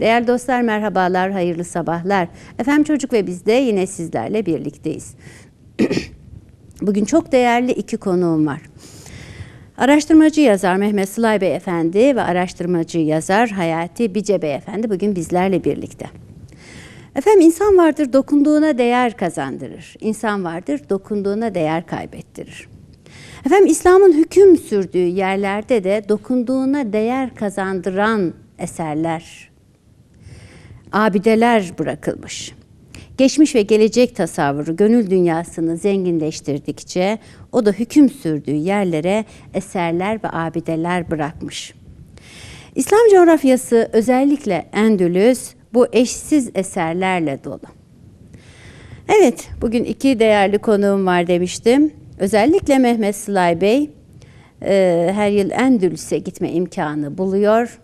Değerli dostlar merhabalar, hayırlı sabahlar. Efendim Çocuk ve biz de yine sizlerle birlikteyiz. Bugün çok değerli iki konuğum var. Araştırmacı yazar Mehmet Sılay Bey Efendi ve araştırmacı yazar Hayati Bice Bey Efendi bugün bizlerle birlikte. Efendim insan vardır dokunduğuna değer kazandırır. İnsan vardır dokunduğuna değer kaybettirir. Efendim İslam'ın hüküm sürdüğü yerlerde de dokunduğuna değer kazandıran eserler, abideler bırakılmış. Geçmiş ve gelecek tasavvuru gönül dünyasını zenginleştirdikçe o da hüküm sürdüğü yerlere eserler ve abideler bırakmış. İslam coğrafyası özellikle Endülüs bu eşsiz eserlerle dolu. Evet, bugün iki değerli konuğum var demiştim. Özellikle Mehmet Sılay Bey e, her yıl Endülüs'e gitme imkanı buluyor.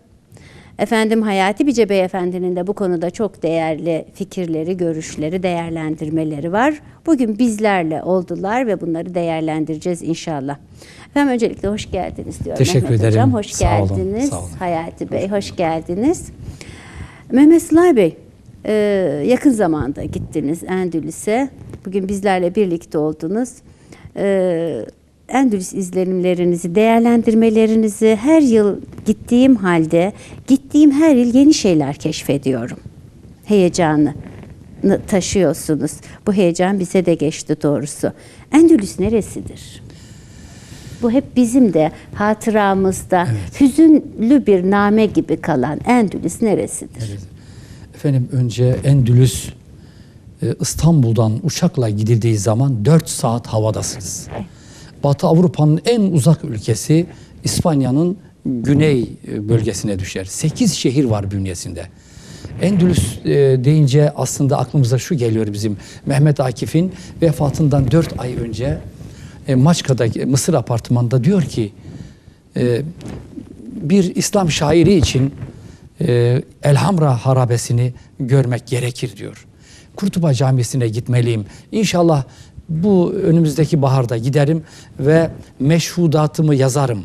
Efendim Hayati Bice Beyefendinin de bu konuda çok değerli fikirleri, görüşleri, değerlendirmeleri var. Bugün bizlerle oldular ve bunları değerlendireceğiz inşallah. Efendim öncelikle hoş geldiniz diyorum. Teşekkür Mehmet ederim. Hocam hoş Sağ olun, geldiniz. sağ olun. Hayati Bey hoş geldiniz. Mehmet Sılay Bey, e, yakın zamanda gittiniz Endülüs'e. Bugün bizlerle birlikte oldunuz. Endülüs izlenimlerinizi, değerlendirmelerinizi her yıl gittiğim halde, gittiğim her yıl yeni şeyler keşfediyorum. Heyecanı taşıyorsunuz. Bu heyecan bize de geçti doğrusu. Endülüs neresidir? Bu hep bizim de hatıramızda hüzünlü bir name gibi kalan Endülüs neresidir? Efendim önce Endülüs e, İstanbul'dan uçakla gidildiği zaman 4 saat havadasınız. Batı Avrupa'nın en uzak ülkesi İspanya'nın güney e, bölgesine düşer. 8 şehir var bünyesinde. Endülüs e, deyince aslında aklımıza şu geliyor bizim Mehmet Akif'in vefatından 4 ay önce e, Maçka'da Mısır apartmanında diyor ki bir İslam şairi için Elhamra harabesini görmek gerekir diyor. Kurtuba Camisi'ne gitmeliyim. İnşallah bu önümüzdeki baharda giderim ve meşhudatımı yazarım.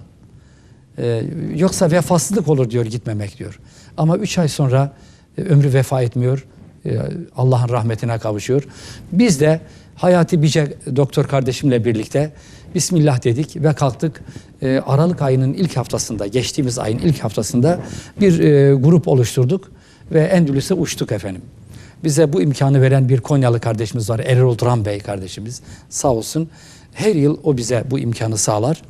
E, yoksa vefasızlık olur diyor gitmemek diyor. Ama üç ay sonra e, ömrü vefa etmiyor. E, Allah'ın rahmetine kavuşuyor. Biz de Hayati Bice doktor kardeşimle birlikte Bismillah dedik ve kalktık. E, Aralık ayının ilk haftasında, geçtiğimiz ayın ilk haftasında bir e, grup oluşturduk ve Endülüs'e uçtuk efendim. Bize bu imkanı veren bir Konyalı kardeşimiz var. Erol Duran Bey kardeşimiz. Sağ olsun. Her yıl o bize bu imkanı sağlar.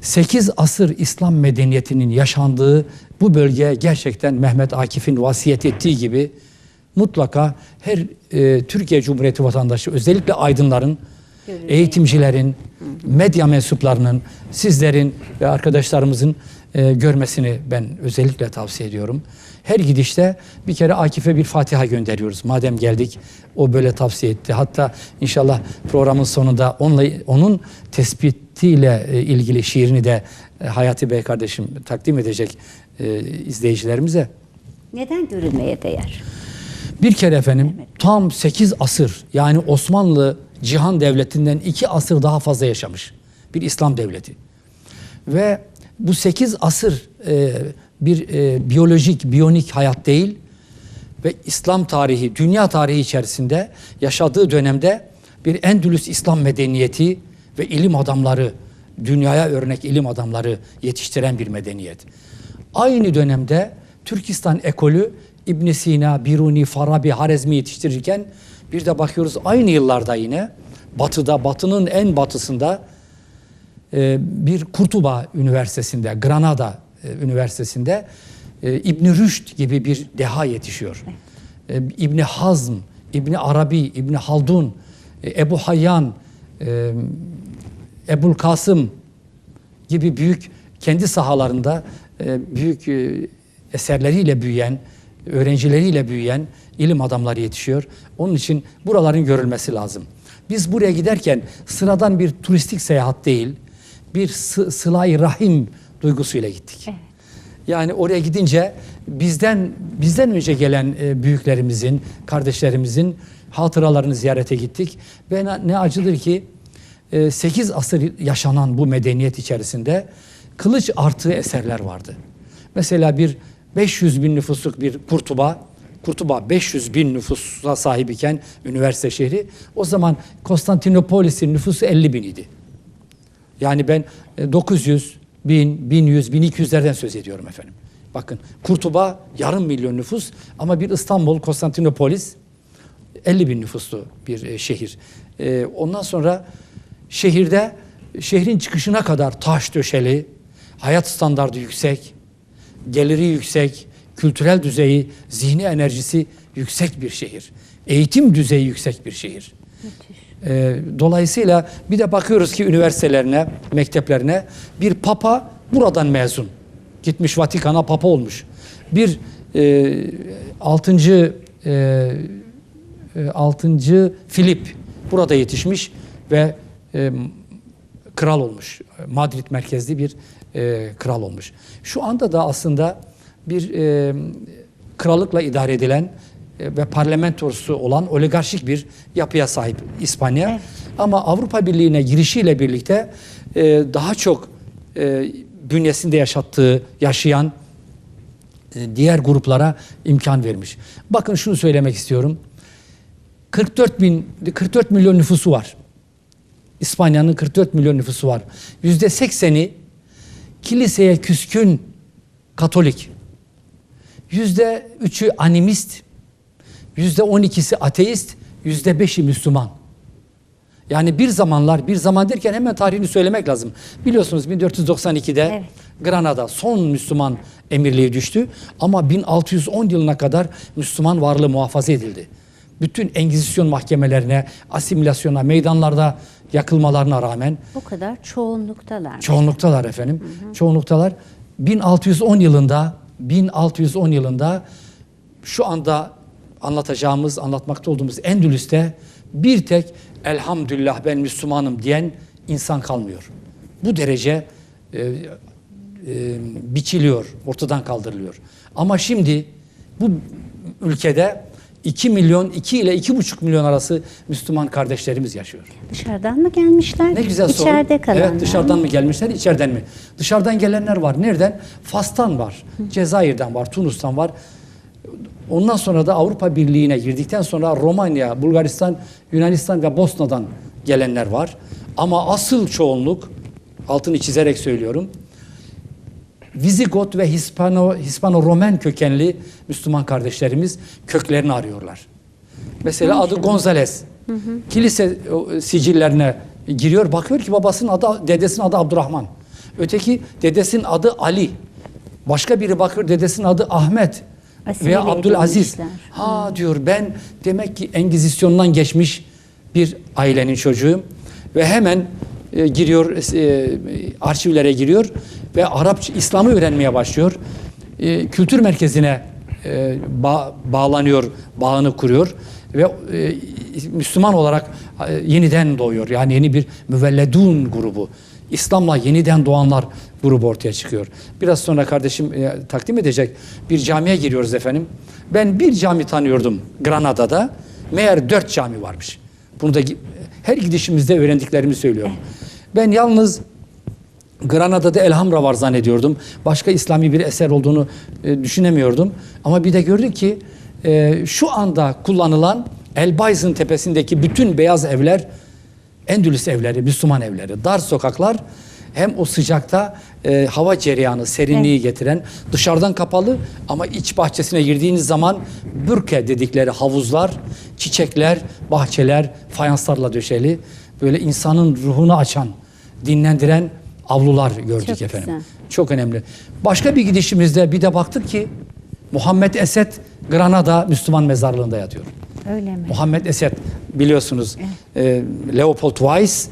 8 asır İslam medeniyetinin yaşandığı bu bölge gerçekten Mehmet Akif'in vasiyet ettiği gibi mutlaka her e, Türkiye Cumhuriyeti vatandaşı özellikle aydınların, eğitimcilerin, medya mensuplarının, sizlerin ve arkadaşlarımızın e, görmesini ben özellikle tavsiye ediyorum. Her gidişte bir kere Akif'e bir Fatiha gönderiyoruz. Madem geldik o böyle tavsiye etti. Hatta inşallah programın sonunda onunla onun tespitiyle e, ilgili şiirini de e, Hayati Bey kardeşim takdim edecek e, izleyicilerimize. Neden görülmeye değer? Bir kere efendim tam 8 asır yani Osmanlı cihan devletinden 2 asır daha fazla yaşamış bir İslam devleti. Ve bu 8 asır e, bir e, biyolojik, biyonik hayat değil ve İslam tarihi, dünya tarihi içerisinde yaşadığı dönemde bir Endülüs İslam medeniyeti ve ilim adamları, dünyaya örnek ilim adamları yetiştiren bir medeniyet. Aynı dönemde Türkistan ekolü İbn Sina, Biruni, Farabi, Harezmi yetiştirirken bir de bakıyoruz aynı yıllarda yine batıda, batının en batısında e, bir Kurtuba Üniversitesi'nde, Granada Üniversitesi'nde e, İbn Rüşd gibi bir deha yetişiyor. E, İbn Hazm, İbn Arabi, İbn Haldun, e, Ebu Hayyan, e, Ebul Kasım gibi büyük kendi sahalarında e, büyük e, eserleriyle büyüyen, öğrencileriyle büyüyen ilim adamları yetişiyor. Onun için buraların görülmesi lazım. Biz buraya giderken sıradan bir turistik seyahat değil, bir sı- sıla-i rahim duygusuyla gittik. Evet. Yani oraya gidince bizden bizden önce gelen e, büyüklerimizin, kardeşlerimizin hatıralarını ziyarete gittik ve ne, acıdır ki 8 asır yaşanan bu medeniyet içerisinde kılıç artığı eserler vardı. Mesela bir 500 bin nüfusluk bir Kurtuba, Kurtuba 500 bin nüfusa sahip iken üniversite şehri, o zaman Konstantinopolis'in nüfusu 50 bin idi. Yani ben e, 900, 1000, 1100, 1200'lerden söz ediyorum efendim. Bakın Kurtuba yarım milyon nüfus ama bir İstanbul, Konstantinopolis 50 bin nüfuslu bir e, şehir. E, ondan sonra şehirde şehrin çıkışına kadar taş döşeli, hayat standardı yüksek, geliri yüksek, kültürel düzeyi, zihni enerjisi yüksek bir şehir. Eğitim düzeyi yüksek bir şehir. E, dolayısıyla bir de bakıyoruz ki üniversitelerine, mekteplerine bir papa buradan mezun. Gitmiş Vatikan'a papa olmuş. Bir e, altıncı e, e, 6. Filip burada yetişmiş ve e, kral olmuş. Madrid merkezli bir e, kral olmuş. Şu anda da aslında bir e, krallıkla idare edilen e, ve parlamentosu olan oligarşik bir yapıya sahip İspanya. Ama Avrupa Birliği'ne girişiyle birlikte e, daha çok e, bünyesinde yaşattığı, yaşayan e, diğer gruplara imkan vermiş. Bakın şunu söylemek istiyorum. 44 bin 44 milyon nüfusu var. İspanya'nın 44 milyon nüfusu var. Yüzde 80'i kiliseye küskün Katolik. Yüzde 3'ü animist. Yüzde 12'si ateist. Yüzde 5'i Müslüman. Yani bir zamanlar, bir zaman derken hemen tarihini söylemek lazım. Biliyorsunuz 1492'de Evet. Granada son Müslüman emirliği düştü. Ama 1610 yılına kadar Müslüman varlığı muhafaza edildi. Bütün Engizisyon mahkemelerine, asimilasyona, meydanlarda yakılmalarına rağmen O kadar çoğunluktalar. Çoğunluktalar efendim. Çoğunluktalar. 1610 yılında 1610 yılında şu anda anlatacağımız, anlatmakta olduğumuz Endülüs'te bir tek elhamdülillah ben Müslümanım diyen insan kalmıyor. Bu derece e, e, biçiliyor, ortadan kaldırılıyor. Ama şimdi bu ülkede 2 milyon, 2 ile 2,5 milyon arası Müslüman kardeşlerimiz yaşıyor. Dışarıdan mı gelmişler? Ne güzel soru. İçeride kalanlar. Evet dışarıdan mı gelmişler, içeriden mi? Dışarıdan gelenler var. Nereden? Fas'tan var, Cezayir'den var, Tunus'tan var. Ondan sonra da Avrupa Birliği'ne girdikten sonra Romanya, Bulgaristan, Yunanistan ve Bosna'dan gelenler var. Ama asıl çoğunluk, altını çizerek söylüyorum, Vizigot ve Hispano, Hispano-Romen kökenli Müslüman kardeşlerimiz köklerini arıyorlar. Mesela adı Gonzales. Kilise sicillerine giriyor, bakıyor ki babasının adı, dedesinin adı Abdurrahman. Öteki dedesinin adı Ali. Başka biri bakıyor dedesinin adı Ahmet Asimile veya Abdülaziz. Ha diyor ben demek ki Engizisyon'dan geçmiş bir ailenin çocuğuyum ve hemen e, giriyor e, arşivlere giriyor ve Arapça İslam'ı öğrenmeye başlıyor. E, kültür merkezine e, ba- bağlanıyor, bağını kuruyor ve e, Müslüman olarak e, yeniden doğuyor. Yani yeni bir müvelledun grubu. İslam'la yeniden doğanlar grubu ortaya çıkıyor. Biraz sonra kardeşim e, takdim edecek. Bir camiye giriyoruz efendim. Ben bir cami tanıyordum Granada'da. Meğer dört cami varmış. Bunu da her gidişimizde öğrendiklerimi söylüyorum. Ben yalnız Granada'da Elhamra var zannediyordum. Başka İslami bir eser olduğunu e, düşünemiyordum. Ama bir de gördük ki e, şu anda kullanılan Elbayz'ın tepesindeki bütün beyaz evler Endülüs evleri, Müslüman evleri, dar sokaklar hem o sıcakta e, hava cereyanı, serinliği getiren dışarıdan kapalı ama iç bahçesine girdiğiniz zaman bürke dedikleri havuzlar, çiçekler, bahçeler, fayanslarla döşeli böyle insanın ruhunu açan, dinlendiren avlular gördük Çok efendim. güzel. Çok önemli. Başka bir gidişimizde bir de baktık ki Muhammed Esed Granada Müslüman mezarlığında yatıyor. Öyle mi? Muhammed Esed biliyorsunuz e, Leopold Weiss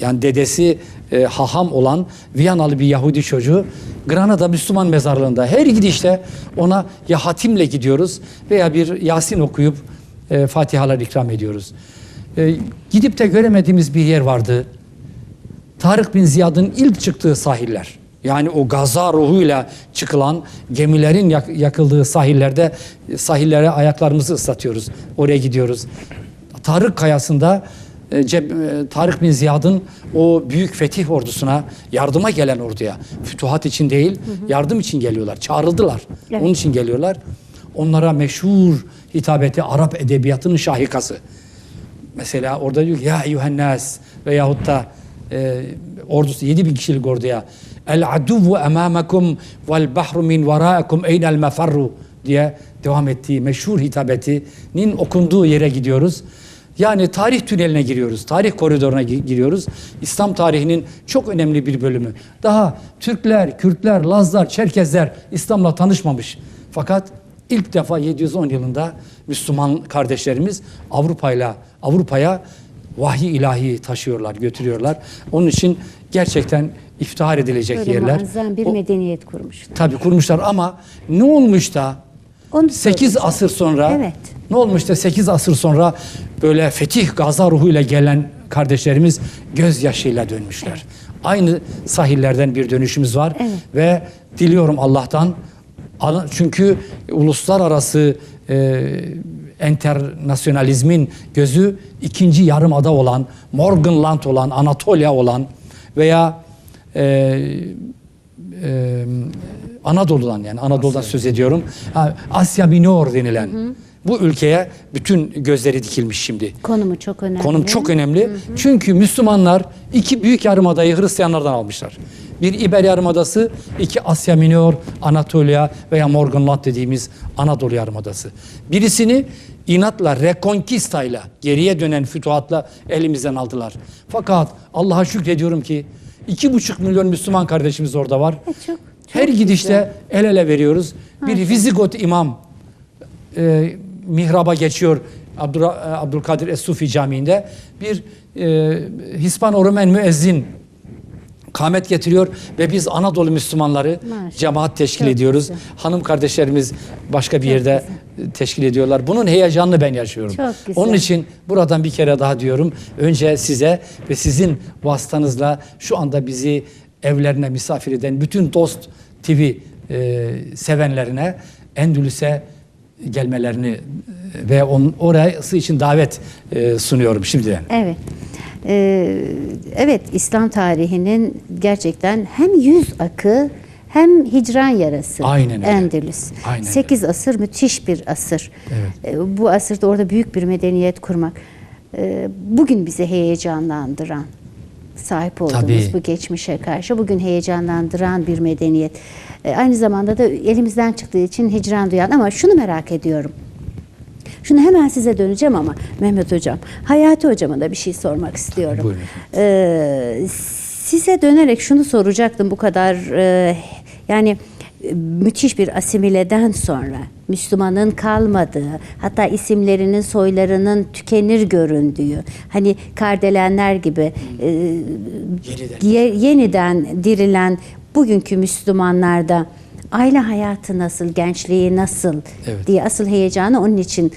yani dedesi e, haham olan Viyanalı bir Yahudi çocuğu Granada Müslüman mezarlığında her gidişte ona ya hatimle gidiyoruz veya bir Yasin okuyup e, Fatihalar ikram ediyoruz. E, gidip de göremediğimiz bir yer vardı. Tarık bin Ziyad'ın ilk çıktığı sahiller. Yani o gaza ruhuyla çıkılan gemilerin yak- yakıldığı sahillerde sahillere ayaklarımızı ıslatıyoruz. Oraya gidiyoruz. Tarık Kayası'nda Ceb- e, Tarık bin Ziyad'ın o büyük fetih ordusuna yardıma gelen orduya fütuhat için değil yardım için geliyorlar. Çağrıldılar. Evet. Onun için geliyorlar. Onlara meşhur hitabeti Arap edebiyatının şahikası. Mesela orada diyor ki ya eyyühennas veyahut da e, ordusu 7 bin kişilik orduya el aduvu emamakum vel bahru min varaikum eynel mefarru diye devam ettiği meşhur hitabetinin okunduğu yere gidiyoruz. Yani tarih tüneline giriyoruz, tarih koridoruna gi- giriyoruz. İslam tarihinin çok önemli bir bölümü. Daha Türkler, Kürtler, Lazlar, Çerkezler İslam'la tanışmamış. Fakat ilk defa 710 yılında Müslüman kardeşlerimiz Avrupa'yla Avrupa'ya vahiy ilahi taşıyorlar, götürüyorlar. Onun için gerçekten iftihar edilecek Böyle yerler. muazzam bir O- medeniyet kurmuşlar. Tabii kurmuşlar ama ne olmuş da Onu 8 soracağım. asır sonra Evet. ne olmuş da 8 asır sonra böyle fetih gaza ruhuyla gelen kardeşlerimiz gözyaşıyla dönmüşler. Aynı sahillerden bir dönüşümüz var Evet. ve diliyorum Allah'tan çünkü uluslararası e, internasyonalizmin gözü ikinci yarımada olan, Morganland olan, Anatolia olan veya e, e, Anadolu'dan yani Anadolu'dan söz ediyorum. Asya Minor denilen bu ülkeye bütün gözleri dikilmiş şimdi. Konumu çok önemli. Konum çok önemli. Çünkü Müslümanlar iki büyük yarımadayı Hristiyanlardan almışlar. Bir İber Yarımadası, iki Asya Minor, Anatolia veya Morganland dediğimiz Anadolu Yarımadası. Birisini inatla, rekonkistayla, geriye dönen fütuhatla elimizden aldılar. Fakat Allah'a şükrediyorum ki iki buçuk milyon Müslüman kardeşimiz orada var. E, çok- Her gidişte el ele veriyoruz. Bir Vizigot imam e, mihraba geçiyor Abdura- e, Abdülkadir Es-Sufi Camii'nde. Bir e, Hispano-Romen müezzin kamet getiriyor ve biz Anadolu Müslümanları Maşallah. cemaat teşkil Çok ediyoruz. güzel. Hanım kardeşlerimiz başka bir yerde teşkil ediyorlar. Bunun heyecanını ben yaşıyorum. Çok güzel. Onun için buradan bir kere daha diyorum. Önce size ve sizin vasıtanızla şu anda bizi evlerine misafir eden bütün Dost TV e, sevenlerine Endülüs'e gelmelerini e, ve on, orası için davet e, sunuyorum şimdiden. Evet. Ee, evet İslam tarihinin gerçekten hem yüz akı hem hicran yarası Aynen öyle. Endülüs. Aynen öyle. 8 asır müthiş bir asır. Evet. Ee, bu asırda orada büyük bir medeniyet kurmak. Ee, bugün bizi heyecanlandıran sahip olduğumuz Tabii. bu geçmişe karşı bugün heyecanlandıran bir medeniyet. Ee, aynı zamanda da elimizden çıktığı için hicran duyan ama şunu merak ediyorum. Şunu hemen size döneceğim ama Mehmet Hocam, Hayati Hocama da bir şey sormak istiyorum. buyurun. Ee, size dönerek şunu soracaktım bu kadar e, yani e, müthiş bir asimileden sonra Müslümanın kalmadığı hatta isimlerinin soylarının tükenir göründüğü hani kardelenler gibi e, Yeniden. ye- yeniden dirilen bugünkü Müslümanlarda aile hayatı nasıl, gençliği nasıl Evet. diye asıl heyecanı onun için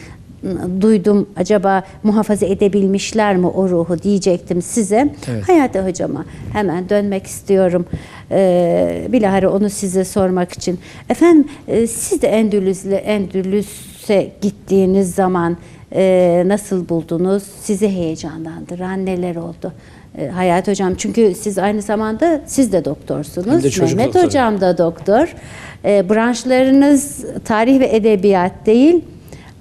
duydum. Acaba muhafaza edebilmişler mi o ruhu diyecektim size. Evet. Hayati hocama hemen dönmek istiyorum. Ee, bilahare onu size sormak için. Efendim e, siz de Endülüs'le Endülüs'e gittiğiniz zaman e, nasıl buldunuz? Sizi heyecanlandıran neler oldu? E, Hayati hocam çünkü siz aynı zamanda siz de doktorsunuz. De Mehmet doktoru. hocam da doktor. E, branşlarınız tarih ve edebiyat değil.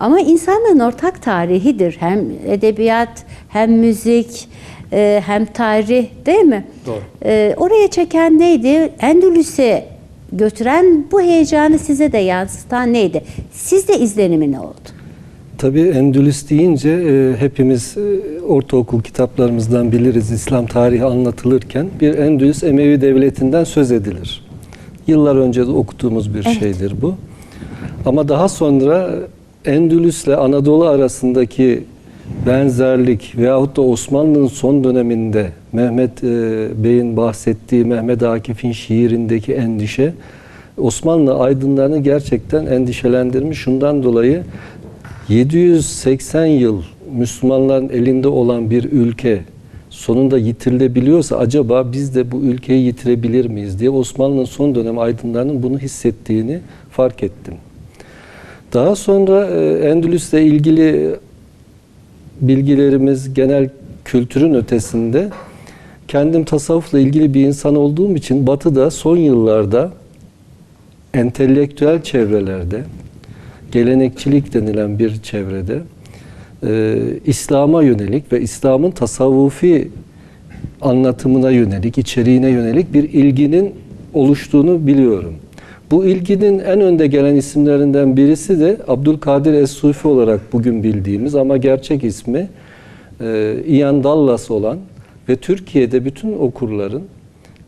Ama insanlığın ortak tarihidir. Hem edebiyat, hem müzik, e, hem tarih değil mi? Doğru. E, oraya çeken neydi? Endülüs'e götüren bu heyecanı size de yansıtan neydi? Sizde izlenimi ne oldu? Tabii Endülüs deyince e, hepimiz e, ortaokul kitaplarımızdan biliriz İslam tarihi anlatılırken bir Endülüs Emevi devletinden söz edilir. Yıllar önce de okuduğumuz bir Evet. şeydir bu. Ama daha sonra Endülüs'le Anadolu arasındaki benzerlik veyahut da Osmanlı'nın son döneminde Mehmet e, Bey'in bahsettiği Mehmet Akif'in şiirindeki endişe Osmanlı aydınlarını gerçekten endişelendirmiş. Şundan dolayı 780 yıl Müslümanların elinde olan bir ülke sonunda yitirilebiliyorsa acaba biz de bu ülkeyi yitirebilir miyiz diye Osmanlı'nın son dönem aydınlarının bunu hissettiğini fark ettim. Daha sonra e, Endülüs'le ilgili bilgilerimiz genel kültürün ötesinde kendim tasavvufla ilgili bir insan olduğum için Batı'da son yıllarda entelektüel çevrelerde, gelenekçilik denilen bir çevrede e, İslam'a yönelik ve İslam'ın tasavvufi anlatımına yönelik, içeriğine yönelik bir ilginin oluştuğunu biliyorum. Bu ilginin en önde gelen isimlerinden birisi de Abdülkadir Es-Sufi olarak bugün bildiğimiz ama gerçek ismi e, Ian Dallas olan ve Türkiye'de bütün okurların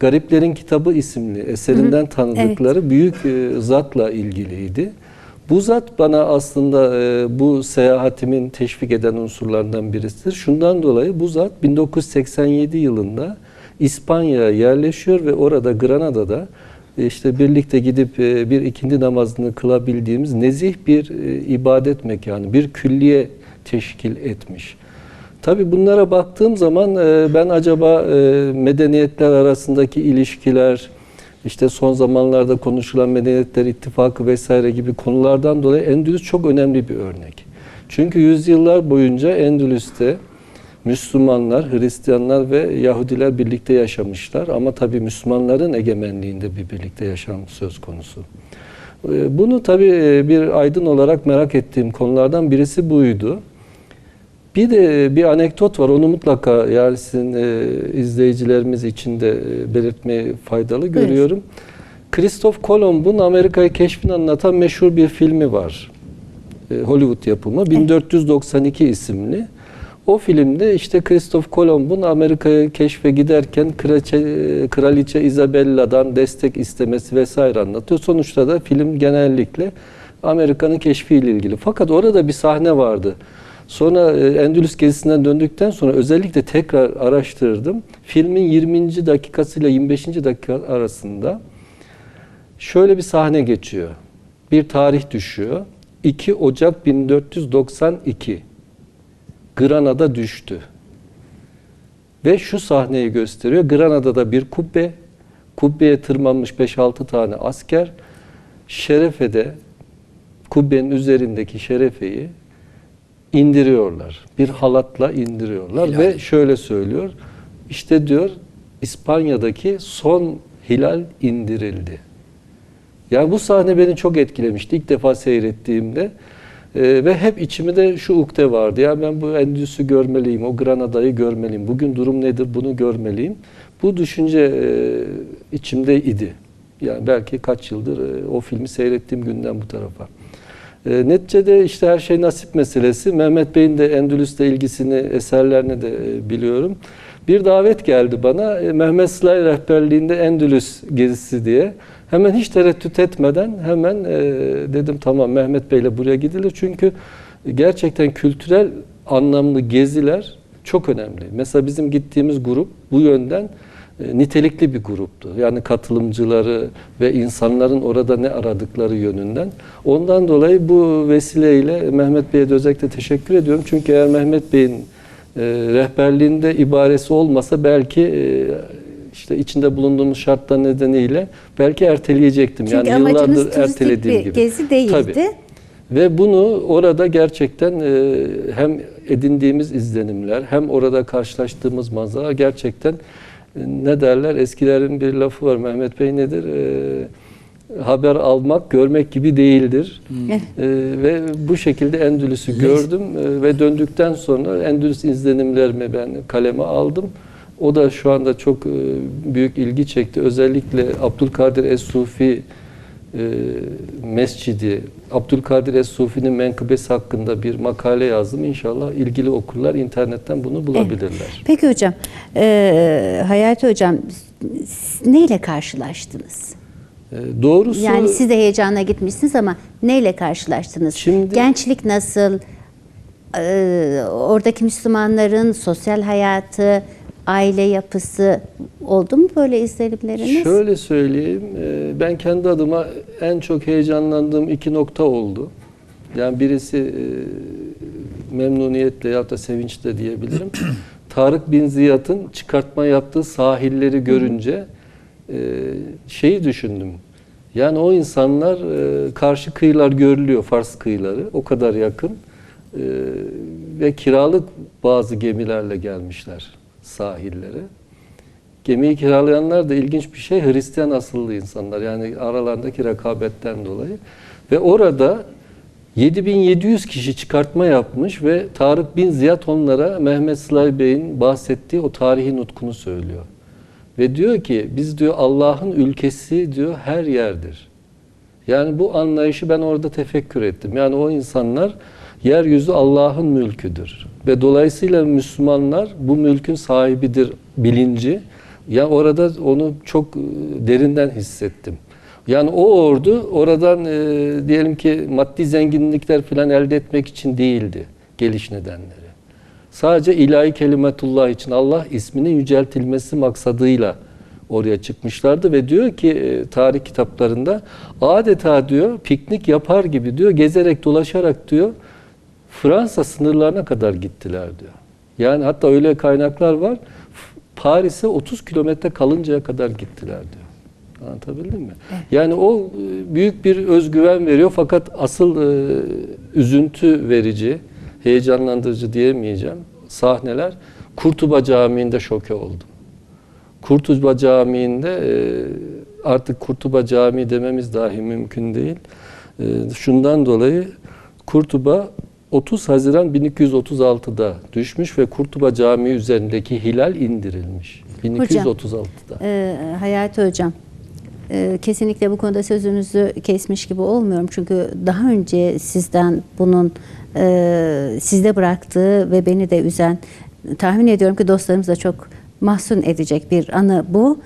Gariplerin Kitabı isimli eserinden tanıdıkları büyük e, zatla ilgiliydi. Bu zat bana aslında e, bu seyahatimin teşvik eden unsurlarından birisidir. Şundan dolayı bu zat 1987 yılında İspanya'ya yerleşiyor ve orada Granada'da işte birlikte gidip e, bir ikindi namazını kılabildiğimiz nezih bir e, ibadet mekanı, bir külliye teşkil etmiş. Tabii bunlara baktığım zaman e, ben acaba e, medeniyetler arasındaki ilişkiler, işte son zamanlarda konuşulan medeniyetler ittifakı vesaire gibi konulardan dolayı Endülüs çok önemli bir örnek. Çünkü yüzyıllar boyunca Endülüs'te Müslümanlar, Hristiyanlar ve Yahudiler birlikte yaşamışlar. Ama tabii Müslümanların egemenliğinde bir birlikte yaşam söz konusu. E, Bunu tabii e, bir aydın olarak merak ettiğim konulardan birisi buydu. Bir de bir anekdot var. Onu mutlaka yani sizin e, izleyicilerimiz için de e, belirtmeyi faydalı görüyorum. Christoph Kolomb'un Amerika'yı keşfini anlatan meşhur bir filmi var. E, Hollywood yapımı. 1492 isimli. O filmde işte Christoph Kolomb'un Amerika'ya keşfe giderken kraliçe, e, Kraliçe Isabella'dan destek istemesi vesaire anlatıyor. Sonuçta da film genellikle Amerika'nın keşfiyle ilgili. Fakat orada bir sahne vardı. Sonra e, Endülüs gezisinden döndükten sonra özellikle tekrar araştırdım. Filmin 20. dakikasıyla 25. dakika arasında şöyle bir sahne geçiyor. Bir tarih düşüyor. 2 Ocak 1492. Granada düştü. Ve şu sahneyi gösteriyor. Granada'da bir kubbe, kubbeye tırmanmış 5-6 tane asker, şerefede, kubbenin üzerindeki şerefeyi indiriyorlar. Bir halatla indiriyorlar Hilal. ve şöyle söylüyor. İşte diyor İspanya'daki son hilal indirildi. Yani bu sahne beni çok etkilemişti ilk defa seyrettiğimde. Ee, ve hep içimde de şu ukde vardı. Ya ben bu Endülüs'ü görmeliyim, o Granada'yı görmeliyim. Bugün durum nedir bunu görmeliyim. Bu düşünce e, içimde idi. Yani belki kaç yıldır e, o filmi seyrettiğim günden bu tarafa. E, neticede işte her şey nasip meselesi. Mehmet Bey'in de Endülüs'le ilgisini, eserlerini de e, biliyorum. Bir davet geldi bana. E, Mehmet Sılay rehberliğinde Endülüs gezisi diye. Hemen hiç tereddüt etmeden hemen e, dedim tamam Mehmet Bey'le buraya gidilir. Çünkü gerçekten kültürel anlamlı geziler çok önemli. Mesela bizim gittiğimiz grup bu yönden e, nitelikli bir gruptu. Yani katılımcıları ve insanların orada ne aradıkları yönünden. Ondan dolayı bu vesileyle Mehmet Bey'e de özellikle teşekkür ediyorum. Çünkü eğer Mehmet Bey'in e, rehberliğinde ibaresi olmasa belki e, işte içinde bulunduğumuz şartlar nedeniyle belki erteleyecektim. Çünkü yani amacınız yıllardır ertelediğim bir gibi. gezi değildi. Tabii. Ve bunu orada gerçekten e, hem edindiğimiz izlenimler hem orada karşılaştığımız manzara gerçekten e, ne derler eskilerin bir lafı var Mehmet Bey nedir? E, haber almak görmek gibi değildir. Evet. E, ve bu şekilde Endülüs'ü gördüm e, ve döndükten sonra Endülüs izlenimlerimi ben kaleme aldım. O da şu anda çok e, büyük ilgi çekti. Özellikle Abdülkadir Es-Sufi e, Mescidi, Abdülkadir Es-Sufi'nin menkıbesi hakkında bir makale yazdım. İnşallah ilgili okurlar internetten bunu bulabilirler. Peki hocam, e, Hayati hocam neyle karşılaştınız? E, doğrusu Yani siz de heyecanla gitmişsiniz ama neyle karşılaştınız? Şimdi- Gençlik nasıl? E, oradaki Müslümanların sosyal hayatı, aile yapısı oldu mu böyle izlenimleriniz? Şöyle söyleyeyim, e, ben kendi adıma en çok heyecanlandığım iki nokta oldu. Yani birisi e, memnuniyetle ya da sevinçle diyebilirim. Tarık bin Ziyad'ın çıkartma yaptığı sahilleri görünce e, şeyi düşündüm. Yani o insanlar karşı kıyılar görülüyor, Fars kıyıları o kadar yakın. Ve kiralık bazı gemilerle gelmişler sahillere. Gemiyi kiralayanlar da ilginç bir şey Hristiyan asıllı insanlar. Yani aralarındaki rekabetten dolayı. Ve orada 7700 kişi çıkartma yapmış ve Tarık bin Ziyad onlara Mehmet Sıla Bey'in bahsettiği o tarihi nutkunu söylüyor. Ve diyor ki biz diyor Allah'ın ülkesi diyor her yerdir. Yani bu anlayışı ben orada tefekkür ettim. Yani o insanlar yeryüzü Allah'ın mülküdür. Ve dolayısıyla Müslümanlar bu mülkün sahibidir bilinci. Ya orada onu çok e, derinden hissettim. Yani o ordu oradan e, diyelim ki maddi zenginlikler falan elde etmek için değildi geliş nedenleri. Sadece ilahi kelimetullah için Allah isminin yüceltilmesi maksadıyla oraya çıkmışlardı ve diyor ki e, tarih kitaplarında adeta diyor piknik yapar gibi diyor gezerek dolaşarak diyor Fransa sınırlarına kadar gittiler diyor. Yani hatta öyle kaynaklar var. Paris'e 30 kilometre kalıncaya kadar gittiler diyor. Anlatabildim mi? Yani o e, büyük bir özgüven veriyor fakat asıl e, üzüntü verici, heyecanlandırıcı diyemeyeceğim sahneler Kurtuba Camii'nde şoke oldum. Kurtuba Camii'nde e, artık Kurtuba Camii dememiz dahi mümkün değil. E, Şundan dolayı Kurtuba 30 Haziran 1236'da düşmüş ve Kurtuba Camii üzerindeki hilal indirilmiş. 1236'da. Ee, Hayati Hocam, e, kesinlikle bu konuda sözünüzü kesmiş gibi olmuyorum. Çünkü daha önce sizden bunun e, sizde bıraktığı ve beni de üzen, tahmin ediyorum ki dostlarımız da çok mahzun edecek bir anı bu.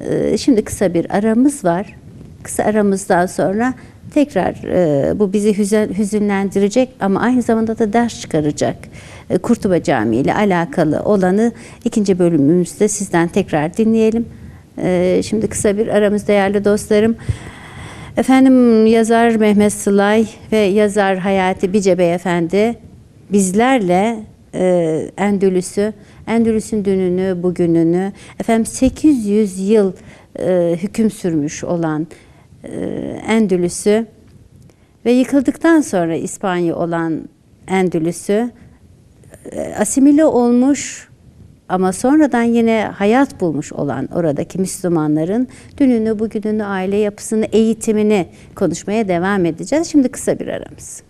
E, şimdi kısa bir aramız var. Kısa aramızdan sonra tekrar e, bu bizi hüzün, hüzünlendirecek ama aynı zamanda da ders çıkaracak. E, Kurtuba Camii ile alakalı olanı ikinci bölümümüzde sizden tekrar dinleyelim. E, şimdi kısa bir aramız değerli dostlarım. Efendim yazar Mehmet Sılay ve yazar Hayati Bice Beyefendi bizlerle e, Endülüs'ü, Endülüs'ün dününü, bugününü, efendim 800 yıl e, hüküm sürmüş olan Endülüs'ü ve yıkıldıktan sonra İspanya olan Endülüs'ü e, asimile olmuş ama sonradan yine hayat bulmuş olan oradaki Müslümanların dününü, bugününü, aile yapısını, eğitimini konuşmaya devam edeceğiz. Şimdi kısa bir aramız.